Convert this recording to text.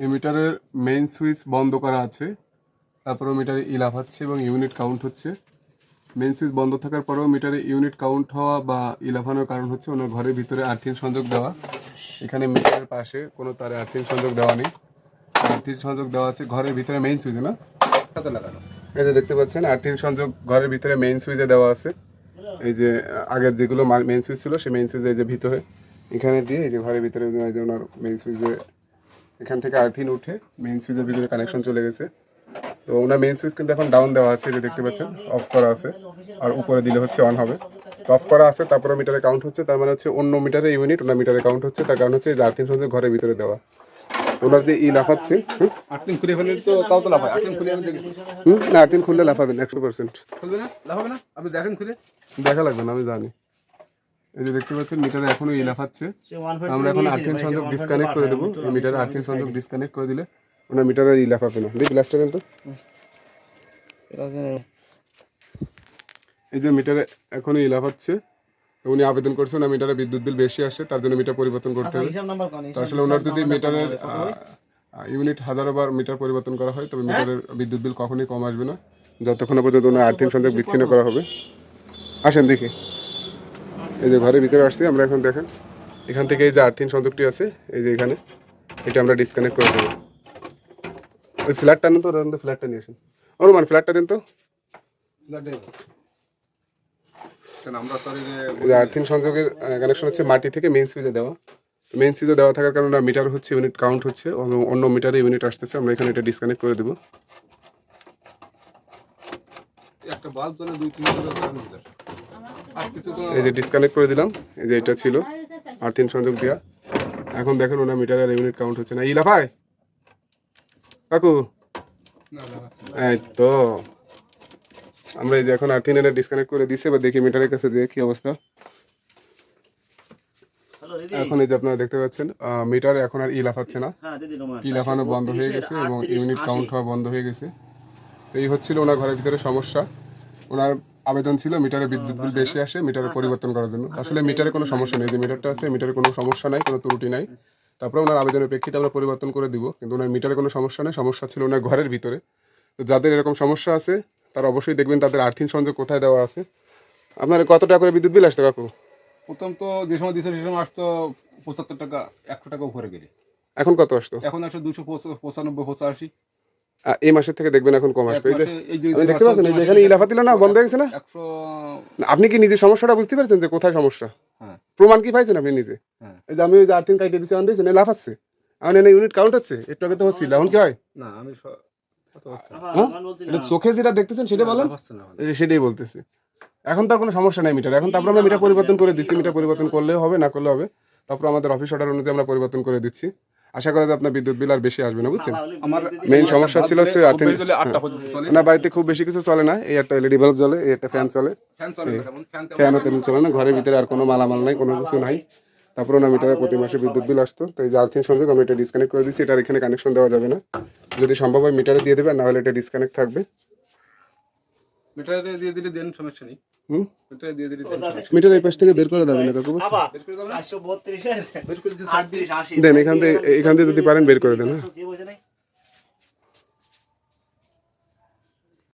মিটারের main switch বন্ধ করা আছে। তারপরেও মিটারে ই লাফাচ্ছে এবং ইউনিট কাউন্ট হচ্ছে। মেইন সুইচ বন্ধ থাকার পরেও মিটারে ইউনিট কাউন্ট হওয়া বা ই লাফানোর কারণ হচ্ছে ওনার ঘরের ভিতরে আর্থিং সংযোগ দেওয়া। এখানে মিটারের পাশে কোনো তারে আর্থিং সংযোগ দেওয়া নেই। আর্থিং সংযোগ দেওয়া আছে ঘরের ভিতরে মেইন সুইচে না? সাথে লাগানো এই দেখতে পাচ্ছেন, আর্থিং সংযোগ ঘরের ভিতরে মেইন সুইচে দেওয়া আছে। এই যে, আগের যেগুলো মেইন সুইচ ছিল, সেই মেইন সুইচে এই যে ভিতরে। এখানে দিয়ে এই যে ঘরের ভিতরে ওনার মেইন সুইচে এখান থেকে আর্থিন উঠে মেইন সুইচের ভিতরে কানেকশন চলে গেছে। তো ওনার মেইন সুইচ কিন্তু এখন ডাউন দেওয়া আছে যে দেখতে পাচ্ছেন অফ করা আছে আর উপরে দিলে হচ্ছে অন হবে। তো অফ করা আছে তারপরে মিটারে কাউন্ট হচ্ছে তার মানে হচ্ছে অন্য মিটারে ইউনিট ওনার মিটারে কাউন্ট হচ্ছে তার কারণ হচ্ছে এই যে আর্থিন সংযোগ ঘরের ভিতরে দেওয়া। ওনার যে ই লাফাচ্ছে হুম, আট দিন খুলে ফেলে তো তাও তো লাভ খুলে আমি দেখেছি। হুম? না আর্থিন খুললে লাফাবেন একশো পার্সেন্ট খুলবে না? লাভ হবে না? আপনি দেখেন খুলে। দেখা লাগবে না আমি জানি। এই যে দেখতে পাচ্ছেন মিটারে এখনও ই লাফাচ্ছে আমরা এখন আর্থিং সংযোগ ডিসকানেক্ট করে দেবো। এই মিটারে আর্থিং সংযোগ ডিসকানেক্ট করে দিলে ওনার মিটারে ই লাফাবে না। দিই প্লাসটা দেন তো। এই যে মিটারে এখনও ই লাফাচ্ছে তো উনি আবেদন করছেন ওনার মিটারে বিদ্যুৎ বিল বেশি আসে তার জন্য মিটার পরিবর্তন করতে হবে। তো আসলে ওনার যদি মিটারের ইউনিট হাজারো বার মিটার পরিবর্তন করা হয় তবে মিটারের বিদ্যুৎ বিল কখনোই কম আসবে না। যতক্ষণ পর্যন্ত ওনার আর্থিং সংযোগ বিচ্ছিন্ন করা হবে। আসেন দেখি। এই যে ঘরের ভিতরে আসছি আমরা এখন দেখেন এখান থেকে এই যে আর্থিং সংযোগটি আছে এই যে এখানে এটা আমরা ডিসকানেক্ট করে দেবো। ওই ফ্ল্যাটটা নেন তো ওরা তো ফ্ল্যাটটা নিয়ে আসেন। ওর মানে ফ্ল্যাটটা দেন তো। কেন আমরা শরীরে এই যে আর্থিং সংযোগের কানেকশন হচ্ছে মাটি থেকে মেন সুইচে দেওয়া। মেন সুইচে দেওয়া থাকার কারণে মিটার হচ্ছে ইউনিট কাউন্ট হচ্ছে অন্য- অন্য মিটারে ইউনিট আসতেছে। আমরা এখানে এটা ডিসকানেক্ট করে দেবো। একটা বাল্ব দুই তিন এই যে ডিসকানেক্ট করে দিলাম এই যে এটা ছিল আর্থিং সংযোগ দেওয়া এখন দেখেন ওনার মিটারের ইউনিট কাউন্ট হচ্ছে না। ইলাফায় কাকু! এই তো। আমরা এই যে এখন আর্থিং এনে ডিসকানেক্ট করে দিছি এবার দেখি মিটারের কাছে যে কি অবস্থা। এখন এই যে আপনারা দেখতে পাচ্ছেন মিটার এখন আর ই লাফাচ্ছে না। ই লাফানো বন্ধ হয়ে গেছে এবং ইউনিট কাউন্ট হওয়া বন্ধ হয়ে গেছে। তো এই হচ্ছিল ওনার ঘরের ভিতরে সমস্যা। ওনার আবেদন ছিল মিটারে বিদ্যুৎ বিল বেশি আসে মিটারে পরিবর্তন করার জন্য। আসলে মিটারে কোনো সমস্যা নেই যে মিটারটা আছে মিটারে কোনো সমস্যা নাই কোনো ত্রুটি নাই। তারপরে ওনার আবেদনের প্রেক্ষিতে আমরা পরিবর্তন করে দিব কিন্তু ওনার মিটারে কোনো সমস্যা নেই সমস্যা ছিল ওনার ঘরের ভিতরে। তো যাদের এরকম সমস্যা আছে তারা অবশ্যই দেখবেন তাদের আর্থিং সংযোগ কোথায় দেওয়া আছে। আপনার কত টাকা করে বিদ্যুৎ বিল আসতো কাকু? প্রথম তো যে সময় দিয়েছিল সে সময় আসতো পঁচাত্তর টাকা একশো টাকা উপরে গেলে। এখন কত আসতো? এখন একশো দুশো পঁচানব্বই পঁচাশি। এই মাসের থেকে দেখবেন এখন কম আসবে। আপনি দেখতে পাচ্ছেন এই যে এখানে ইলাফা দিল না বন্ধ হয়ে গেছে না? আপনি কি নিজে সমস্যাটা বুঝতে পারছেন যে কোথায় সমস্যা? হ্যাঁ। প্রমাণ কি পাইছেন আপনি নিজে? হ্যাঁ। এই যে আমি ওই যে আর্থিং কাইটে দিচ্ছি আন দিয়েছেন আছে আমার এনে ইউনিট কাউন্ট হচ্ছে একটু আগে তো হচ্ছিল এখন কি হয়? না আমি। হ্যাঁ? চোখে যেটা দেখতেছেন সেটা বলেন? সেটাই বলতেছি। এখন তার কোনো সমস্যা নাই মিটার। এখন তারপর আমরা মিটার পরিবর্তন করে দিচ্ছি মিটার পরিবর্তন করলেও হবে না করলেও হবে। তারপর আমাদের অফিস অর্ডার অনুযায়ী আমরা পরিবর্তন করে দিচ্ছি। আশা করা যায় আপনার বিদ্যুৎ বিল আর বেশি আসবে না বুঝছেন? আমার মেইন সমস্যা ছিল হচ্ছে চলে। না বাড়িতে খুব বেশি কিছু চলে না এই একটা এলইডি বাল্ব জ্বলে এই একটা ফ্যান চলে ফ্যান চলে না ফ্যান তেমন ফ্যানও তেমন। চলে না ঘরের ভিতরে আর কোনো মালামাল নাই কোনো কিছু নাই। তারপরে না মিটারে প্রতি মাসে বিদ্যুৎ বিল আসতো। তো এই যে আর্থিং সংযোগ আমি এটা ডিসকানেক্ট করে দিচ্ছি এটার এখানে কানেকশন দেওয়া যাবে না। যদি সম্ভব হয় মিটারে দিয়ে দেবে না হলে এটা ডিসকানেক্ট থাকবে। মিটারে দিয়ে দিলে দেন সমস্যা নেই। হুম? মিটারে দিয়ে দিলে দেন সমস্যা মিটার এই পাশ থেকে বের করে না কাকু বের দেন এখান থেকে এখান থেকে যদি পারেন বের করে দেন হ্যাঁ।